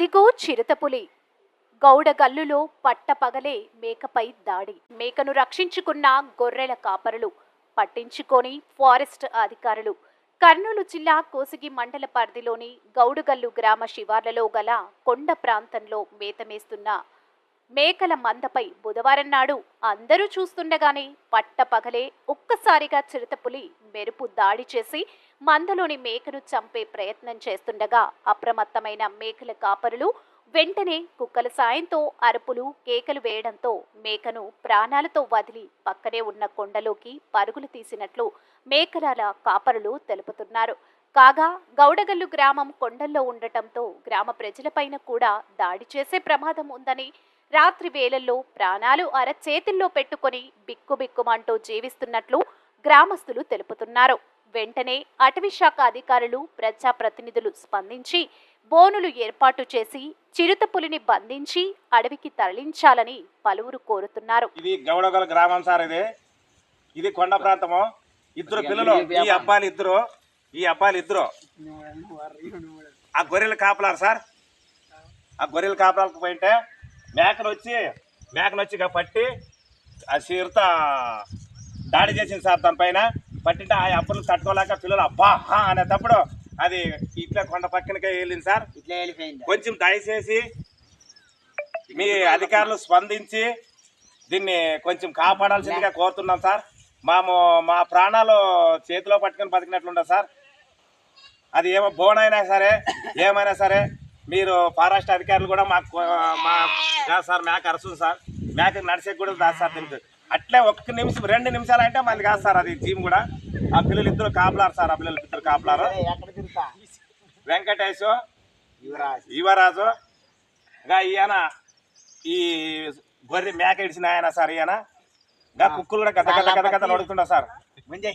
దిగో చిరుతపులి గౌడ గల్లులో పట్టపగలే మేకపై దాడి. మేకను రక్షించుకున్న గొర్రెల కాపరులు పట్టించుకొని ఫారెస్ట్ అధికారులు. కర్నూలు జిల్లా కోసిగి మండల పరిధిలోని గౌడుగల్లు గ్రామ శివార్లలో గల కొండ ప్రాంతంలో మేతమేస్తున్న మేకల మందపై బుధవారం నాడు అందరూ చూస్తుండగానే పట్టపగలే ఒక్కసారిగా చిరుతపులి మెరుపు దాడి చేసి మందలోని మేకను చంపే ప్రయత్నం చేస్తుండగా అప్రమత్తమైన మేకల కాపరులు వెంటనే కుక్కల సాయంతో అరుపులు కేకలు వేయడంతో మేకను ప్రాణాలతో వదిలి పక్కనే ఉన్న కొండలోకి పరుగులు తీసినట్లు మేకల కాపరులు తెలుపుతున్నారు. కాగా గౌడగల్లు గ్రామం కొండల్లో ఉండటంతో గ్రామ ప్రజలపైన కూడా దాడి చేసే ప్రమాదం ఉందని రాత్రి వేళల్లో ప్రాణాలు అరచేతిల్లో పెట్టుకొని బిక్కుబిక్కుమంటూ జీవిస్తున్నట్లు గ్రామస్తులు తెలుపుతున్నారు. వెంటనే అటవీ శాఖ అధికారులు ప్రజాప్రతినిధులు స్పందించి బోనులు ఏర్పాటు చేసి చిరుతపులిని బంధించి అడవికి తరలించాలని పలువురు కోరుతున్నారు. ఇది గౌడగల గ్రామం సార్ ఇది. ఇది కొండ ప్రాంతము. ఇద్దరు పిల్లలు ఈ అబ్బాయిలు ఇద్దరు ఈ అబ్బాయిలు ఇద్దరు. ఆ గొర్రెలు కాపలారు సార్. ఆ గొర్రెల కాపలాలకు పోయింటే మేకను వచ్చి మేకను వచ్చి పట్టి ఆ చీరత దాడి చేసింది సార్ దానిపైన. పట్టింటే ఆ అబ్బలు తట్టుకోలేక పిల్లలు అబ్బా అనేటప్పుడు అది ఇట్లా కొండ పక్కనకే వెళ్ళింది సార్. ఇట్లా వెళ్ళిపోయింది. కొంచెం దయచేసి మీ అధికారులు స్పందించి దీన్ని కొంచెం కాపాడాల్సిందిగా కోరుతున్నాం సార్. మాము మా ప్రాణాలు చేతిలో పట్టుకొని బతికినట్లుండదు సార్? అది ఏమో బోన్ అయినా సరే ఏమైనా సరే మీరు ఫారెస్ట్ అధికారులు కూడా మాకు మా కాదు సార్ మేక అరుస్తుంది సార్. మేక నడిచే కూడా దాని సార్ తెలుసు అట్లే ఒక్క నిమిషం రెండు నిమిషాలు అంటే మళ్ళీ కాదు సార్ అది జీమ్ కూడా. ఆ పిల్లలు ఇద్దరు కాపలారు సార్ ఆ పిల్లలు ఇద్దరు కాపలారు. వెంకటేశు యువరాజ్. యువరాజు ఇంకా ఈయన ఈ గొర్రె మేక ఇడిచిన ఆయన సార్ ఈయన. ఇంకా కుక్కలు కూడా గత గత గత గత నడుతుండ సార్.